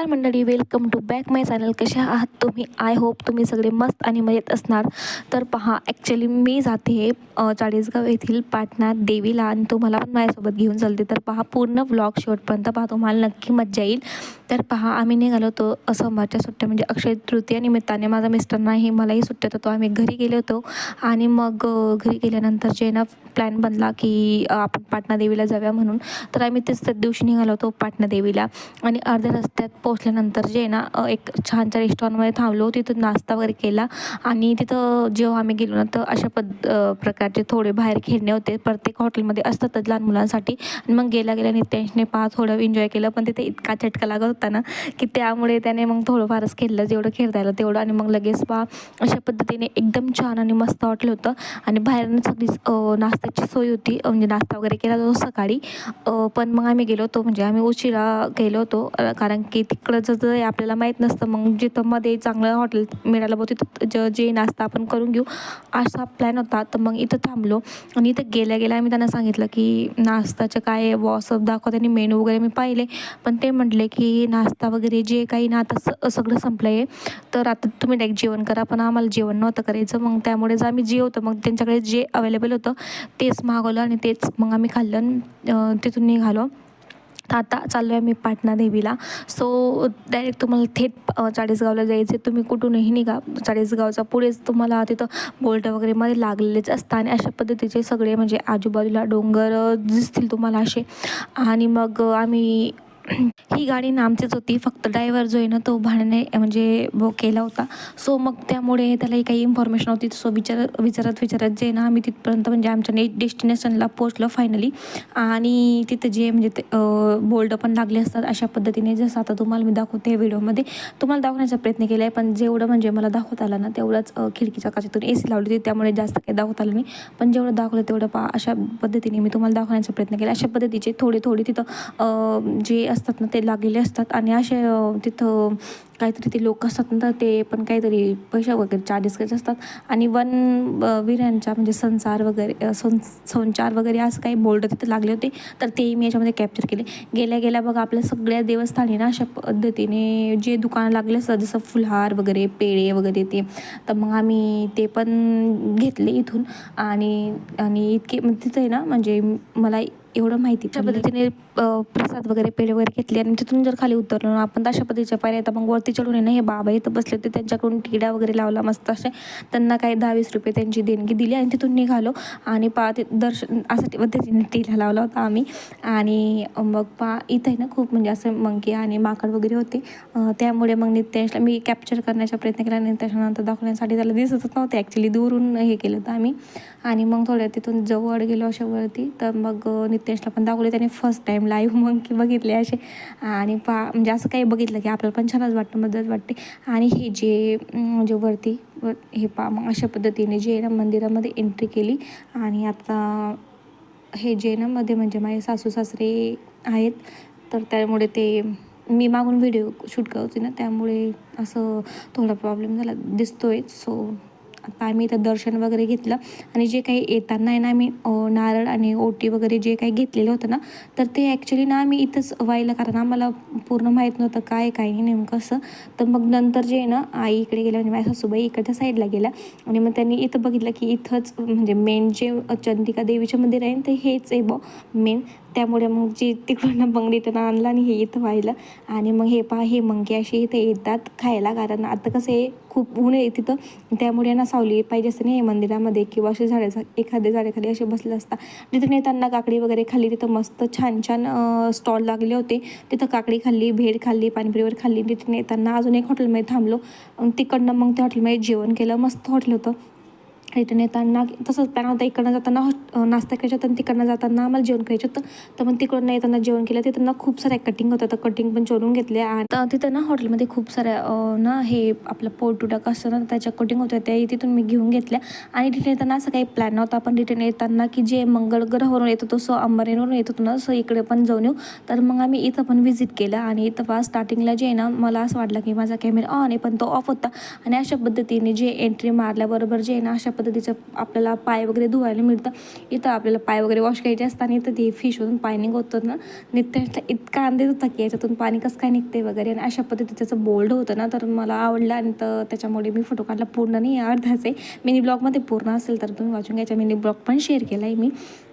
नमस्कार मंडळी welcome to back my channel कशा आहात तुम्ही? आय होप तुम्ही सगळे मस्त आणि मजेत असणार. तर पहा ॲक्च्युली मी जाते चाळीसगाव येथील पाटणा देवीला आणि तुम्हाला पण माझ्यासोबत घेऊन चालते. तर पहा पूर्ण ब्लॉग शेवटपर्यंत पहा तुम्हाला नक्की मज्जा येईल. तर पहा आम्ही निघालो होतो सोमवारच्या सुट्ट्या. म्हणजे अक्षय तृतीया निमित्ताने माझा मिस्टर नाही मलाही सुट्ट्यात होतो आम्ही घरी गेलो होतो आणि मग घरी गेल्यानंतर जे ना प्लॅन बनला की आपण पाटणा देवीला जाऊया म्हणून. तर आम्ही तेच त्या दिवशी निघालो होतो पाटणा देवीला आणि अर्ध्या रस्त्यात पोहोचल्यानंतर जे आहे ना एक छानच्या रेस्टॉरंटमध्ये थांबलो. तिथून नाश्ता वगैरे केला आणि तिथं जेव्हा आम्ही गेलो ना तर अशा पद प्रकारचे थोडे बाहेर खेळणे होते. प्रत्येक हॉटेलमध्ये असतातच लहान मुलांसाठी. आणि मग गेल्या गेल्या नित्यांशने पहा थोडं एन्जॉय केलं. पण तिथे इतका चटका लागत होता ना की त्यामुळे त्याने मग थोडंफारच खेळलं जेवढं खेळता आलं तेवढं आणि मग लगेच पहा अशा पद्धतीने एकदम छान आणि मस्त हॉटेल होतं. आणि बाहेरनं सगळीच नाश्त्याची सोय होती म्हणजे नाश्ता वगैरे केला जातो सकाळी. पण मग आम्ही गेलो होतो म्हणजे आम्ही उशिरा गेलो होतो कारण की तिकडं जर आपल्याला माहीत नसतं मग जिथं मध्ये चांगलं हॉटेल मिळालं बघ तिथं ज जे नाश्ता आपण करून घेऊ असा प्लॅन होता. तर मग इथं थांबलो आणि इथं गेल्या गेल्या आम्ही त्यांना सांगितलं की नाश्ताचं काय वॉट्सअप दाखवा त्यांनी मेनू वगैरे मी पाहिले. पण ते म्हटले की नाश्ता वगैरे जे काही ना आता स सगळं संपलं आहे तर आता तुम्ही डायरेक्ट जेवण करा पण आम्हाला जेवण नव्हतं करायचं. मग त्यामुळेच आम्ही जे होतं मग त्यांच्याकडे जे अवेलेबल होतं तेच मागवलं आणि तेच मग आम्ही खाल्लं आणि, तिथून निघालो. तर आता चाललो आहे मी पाटणा देवीला. सो डायरेक्ट तुम्हाला थेट चाळीसगावला जायचे तुम्ही कुठूनही निघा. चाळीसगावचा पुढेच तुम्हाला तिथं बोल्ट वगैरे मध्ये लागलेलेच असतं आणि अशा पद्धतीचे सगळे म्हणजे आजूबाजूला डोंगर दिसतील तुम्हाला असे. आणि मग आम्ही ही गाडी ना आमचीच होती. फक्त ड्रायव्हर जो आहे ना तो भाड्याने म्हणजे बुक केला होता. सो मग त्यामुळे त्यालाही काही इन्फॉर्मेशन होती सो विचारत विचारत विचारत जे ना आम्ही तिथपर्यंत म्हणजे आमच्या ने डेस्टिनेशनला पोचलो फायनली आणि तिथं जे म्हणजे ते बोल्ड पण लागले असतात अशा पद्धतीने. जसं आता तुम्हाला मी दाखवते व्हिडिओमध्ये. तुम्हाला दाखवण्याचा प्रयत्न केला आहे पण जेवढं म्हणजे मला दाखवता आलं ना तेवढंच खिडकीच्या काचेतून ए सी लावली होती. त्यामुळे जास्त काही दाखवता आलं नाही. पण जेवढं दाखवलं तेवढं पा अशा पद्धतीने मी तुम्हाला दाखवण्याचा प्रयत्न केला. अशा पद्धतीचे थोडे थोडे तिथं जे असतात ना ते लागलेले असतात. आणि असे तिथं काहीतरी ते लोक असतात ना ते पण काहीतरी पैसे वगैरे चार्जेस करायचे असतात. आणि वन वीर्यांचा म्हणजे संसार वगैरे सं संचार वगैरे असं काही बोर्ड तिथे लागले होते तर ते मी याच्यामध्ये कॅप्चर केले. गेल्या गेल्या बघा आपल्या सगळ्या देवस्थानी ना अशा पद्धतीने जे दुकानं लागले असतात जसं फुलहार वगैरे पेढे वगैरे ते तर मग आम्ही ते पण घेतले इथून. आणि आणि इतके तिथे ना म्हणजे मला एवढं माहिती त्या पद्धतीने अ, प्रसाद वगैरे पेढे वगैरे घेतले आणि तिथून जर खाली उतरलो आपण तशा पद्धतीच्या पायऱ्या येतात मग वरती तिच्याकडून आहे ना हे बाबा इथं बसले होते त्यांच्याकडून टिड्या वगैरे लावला मस्त असे. त्यांना काही दहा वीस रुपये त्यांची देणगी दिली आणि तिथून निघालो. आणि पा ते दर्शन असं पद्धतीने टिला लावला होता आम्ही. आणि मग पा इथं आहे ना खूप म्हणजे असं मंकी आणि माकड वगैरे होते. त्यामुळे मग नितेशला मी कॅप्चर करण्याचा प्रयत्न केला. नित्यांशनंतर दाखवण्यासाठी त्याला दिसतच नव्हते. ॲक्च्युली दूरून हे केलं होतं आम्ही. आणि मग थोड्या तिथून जवळ गेलो अशा वरती. तर मग नितेशला पण दाखवले. त्याने फर्स्ट टाईम लाईव्ह मंकी बघितले असे. आणि पा म्हणजे असं काही बघितलं की आपल्याला पण छानच वाटतं. मदत वाटते. आणि हे जे जे म्हणजे वरती हे पा मग अशा पद्धतीने जे ना मंदिरामध्ये एंट्री केली. आणि आता हे जे ना मध्ये म्हणजे माझे सासू सासरे आहेत. तर त्यामुळे ते मी मागून व्हिडिओ शूट करते ना त्यामुळे असं थोडा प्रॉब्लेम झाला दिसतोय. सो आता आम्ही इथं दर्शन वगैरे घेतलं. आणि जे काही येताना आहे ना आम्ही नारळ आणि ओटी वगैरे जे काही घेतलेलं होतं ना तर ते ॲक्च्युली ना आम्ही इथंच व्हायला कारण आम्हाला पूर्ण माहीत नव्हतं काय काय नाही नेमकं असं. तर मग नंतर जे आहे ना आई इकडे गेल्या म्हणजे माझ्या सासूबाई इकडच्या साईडला गेल्या. आणि मग त्यांनी इथं बघितलं की इथंच म्हणजे मेन जे चंदिका देवीचं मंदिर आहे ते हेच आहे ब मेन त्यामुळे मग जे तिकडून मग रिटर्न आणला आणि हे इथं व्हायला. आणि मग हे पहा हे मंके असे इथे येतात खायला. कारण आता कसं आहे खूप ऊन आहे तिथं. त्यामुळे ना सावली पाहिजे असते नाही मंदिरामध्ये. किंवा असे झाडे एखाद्या झाडाखाली असे बसले असतात तिथून येताना काकडी वगैरे खाल्ली तिथं मस्त छान छान स्टॉल लागले होते. तिथं काकडी खाल्ली भेळ खाल्ली पाणीपुरीवर खाल्ली. तिथून येताना अजून एक हॉटेलमध्ये थांबलो. तिकडनं मग त्या हॉटेलमध्ये जेवण केलं. मस्त हॉटेल होतं. रिटर्न येताना तसंच प्लॅन होता इकडनं जाताना हॉ- नाश्ता करायचा होता आणि तिकडनं जाताना आम्हाला जेवण करायचं होतं. तर मग तिकडनं येताना जेवण केलं. तिथं ना खूप साऱ्या कटिंग होतं तर कटिंग पण चोरून घेतल्या आणि तिथं ना हॉटेलमध्ये खूप साऱ्या ना हे आपलं पोर्टुडाक असतं ना त्याच्या कटिंग होत्या त्या तिथून मी घेऊन घेतल्या. आणि रिटर्न येताना असं काही प्लॅन नव्हता. पण रिटर्न येताना की जे मंगळ ग्रहावरून येत होतो सो अंबरेवरून येत होतो ना सो इकडे पण जाऊन येऊ. तर मग आम्ही इथं पण व्हिजिट केलं. आणि इथं फास्ट स्टार्टिंगला जे आहे ना मला असं वाटलं की माझा कॅमेरा ऑन आहे पण तो ऑफ होता. आणि अशा पद्धतीने जे एंट्री मारल्याबरोबर जे आहे ना अशा पद्धतीचं आपल्याला पाय वगैरे धुवायला मिळतं. इथं आपल्याला पाय वगैरे वॉश करायचे असतात आणि इथं ते फिशमधून पाणी निघतं ना. नित्याला इतका अंदाज होता की याच्यातून पाणी कसं काय निघते वगैरे. आणि अशा पद्धतीचं त्याचं बोल्ड होतं ना तर मला आवडलं आणि तर त्याच्यामुळे मी फोटो काढला पूर्ण. नाही अर्धाच आहे. मिनी ब्लॉगमध्ये पूर्ण असेल तर तुम्ही वाचून घ्यायचा मिनी ब्लॉग पण शेअर केला आहे मी.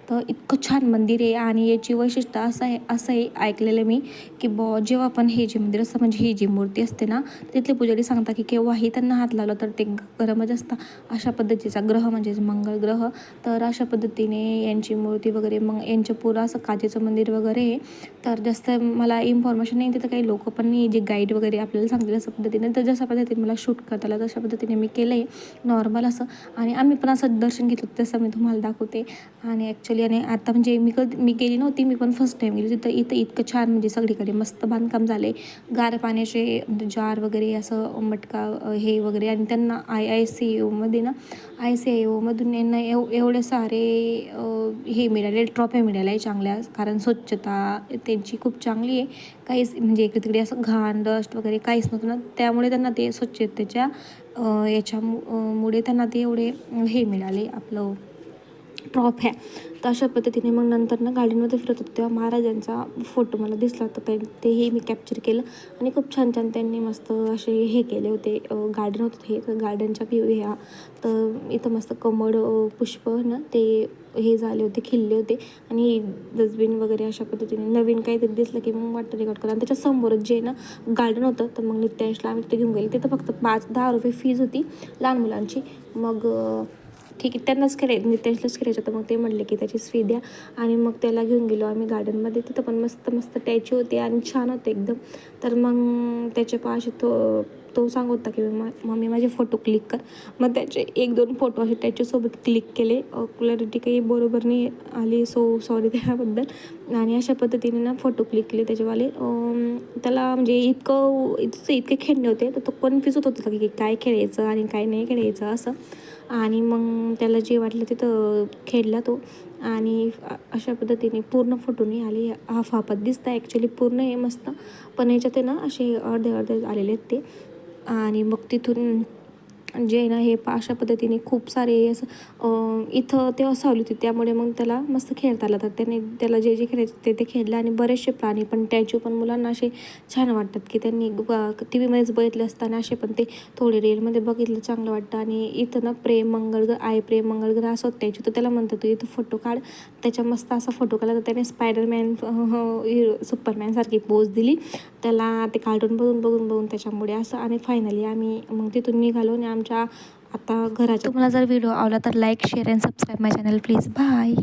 तर इतकं छान मंदिर आहे आणि याची वैशिष्ट्य असं आहे असं आहे ऐकलेलं मी की ब जेव्हा पण हे जे मंदिर असतं म्हणजे ही जी मूर्ती असते ना तिथले पुजारी सांगतात की केव्हाही त्यांना हात लावला तर ते गरमच असतं. अशा पद्धतीचा ग्रह म्हणजे मंगळ ग्रह. तर अशा पद्धतीने यांची मूर्ती वगैरे मग यांचं पुरं असं काचेचं मंदिर वगैरे आहे. तर जास्त मला इन्फॉर्मेशन नाही तिथं काही लोक पण नाही जे गाईड वगैरे आपल्याला सांगतील अशा पद्धतीने. तर जशा पद्धतीने मला शूट करता आलं तशा पद्धतीने मी केलं आहे नॉर्मल असं. आणि आम्ही पण असं दर्शन घेतलं तसं मी तुम्हाला दाखवते. आणि ॲक्च्युली आणि आता म्हणजे मी कधी मी गेली नव्हती मी पण फर्स्ट टाईम गेली. तिथं इथं इतकं छान म्हणजे सगळीकडे मस्त बांधकाम झाले गार पाण्याचे जार वगैरे असं मटका हे वगैरे आणि त्यांना आय आय सी ओमध्ये ना आय सी आय ओमधून यांना एव एवढे सारे हे मिळाले ट्रॉफ्या मिळाल्या आहे चांगल्या कारण स्वच्छता त्यांची खूप चांगली आहे. काहीच म्हणजे इकडे तिकडे असं घाण डस्ट वगैरे काहीच नव्हतं ना त्यामुळे त्यांना ते स्वच्छतेच्या याच्यामुळे याच्या मुळे त्यांना ते एवढे हे मिळाले आपलं ट्रॉफ्या तर अशा पद्धतीने मग नंतर ना गार्डनमध्ये फिरत होते तेव्हा महाराजांचा फोटो मला दिसला होता. ते तेही मी कॅप्चर केलं आणि खूप छान छान त्यांनी मस्त असे हे केले होते. गार्डन होतं हे तर गार्डनच्या व्ह्यू ह्या. तर इथं मस्त कमळ पुष्प ना ते हे झाले होते खिल्ले होते. आणि डस्टबिन वगैरे अशा पद्धतीने नवीन काहीतरी दिसलं की मग वाटतं रेकॉर्ड करा. आणि त्याच्यासमोरच जे ना गार्डन होतं तर मग नित्यांशला आम्ही तिथे घेऊन गेले. तिथं फक्त पाच दहा रुपये फीज होती लहान मुलांची. मग ठीक आहे त्यांनाच खेळायचं नित्यांशलाच म्हणजे खेळायचं होतं. मग ते म्हणले की त्याची फी द्या. आणि मग त्याला घेऊन गेलो आम्ही गार्डनमध्ये. तिथं पण मस्त मस्त टॅची होते आणि छान होते एकदम. तर मग त्याचे पाशी तो तो सांगत होता की मा मम्मी माझे फोटो क्लिक कर. मग त्याचे एक दोन फोटो असे त्याच्यासोबत क्लिक केले. क्लॅरिटी काही बरोबर नाही आली सो सॉरी त्याबद्दल. आणि अशा पद्धतीने ना फोटो क्लिक केले त्याच्यावाले. त्याला म्हणजे इतकं इतकं इतके खेळणे होते तर तो कन्फ्यूज होत होता की काय खेळायचं आणि काय नाही खेळायचं असं. आणि मग त्याला जे वाटलं तिथं खेळला तो. आणि अशा पद्धतीने पूर्ण फोटो नाही आले. हाफ हाफात दिसतं ॲक्च्युली पूर्ण आहे मस्त. पण याच्यात ना असे अर्धे अर्धे आलेले आहेत ते. आणि मग तिथून जे आहे ना हे अशा पद्धतीने खूप सारे असं इथं ते असावली होती. त्यामुळे मग त्याला मस्त खेळता आलं तर त्याने त्याला जे जे खेळायचे ते ते खेळलं आणि बरेचसे प्राणी पण त्याचे पण मुलांना असे छान वाटतात की त्यांनी टी व्हीमध्येच बघितले असताना असे पण ते थोडे रेलमध्ये बघितलं चांगलं वाटतं. आणि इथं ना प्रेम मंगळग्रह आहे प्रेम मंगळग्रह असं त्याचे तर त्याला म्हणतात तू इथं फोटो काढ. त्याच्या मस्त असा फोटो काढला तर त्याने स्पायडरमॅन सुपरमॅनसारखी पोज दिली. त्याला ते कार्टून बघून बघून बघून त्याच्यामुळे असं आणि फायनली आम्ही मग तिथून निघालो आणि आमच्या आता घराच्या तुम्हाला जर व्हिडिओ आवडला तर like share and subscribe my channel please bye